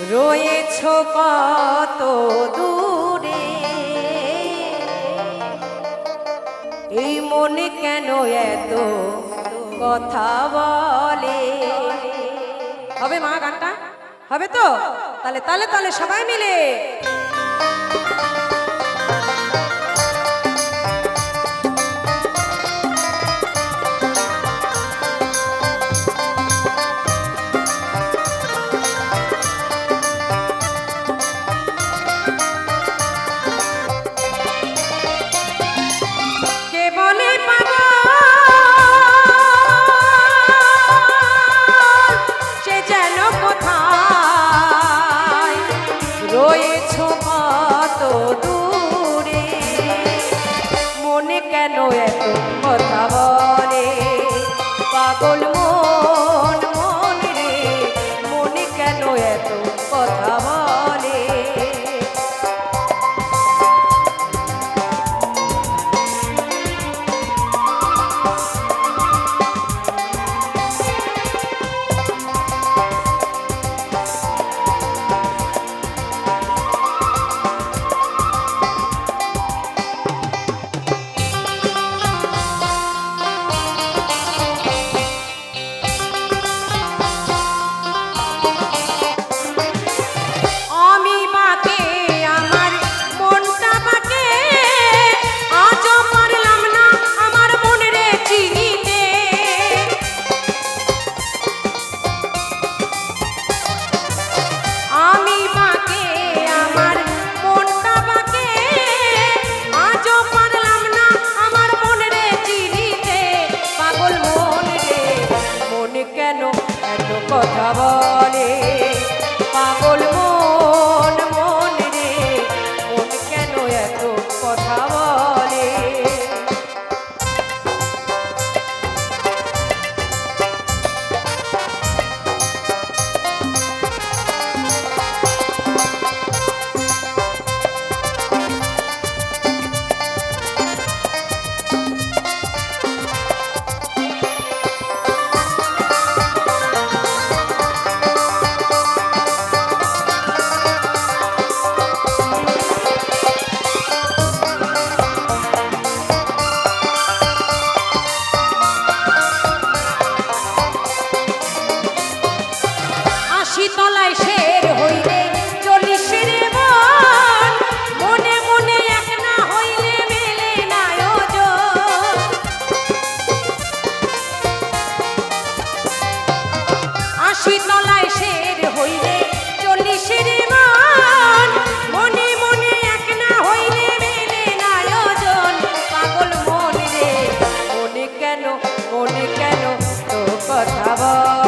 রয়েছ কত দূরে। এই মনে কেন এত কথা বলে? হবে মা গানটা? হবে তো? তাহলে তাহলে তাহলে সবাই মিলে। কথা বলে পাগল trouble. মনে কেন তো কথা বল।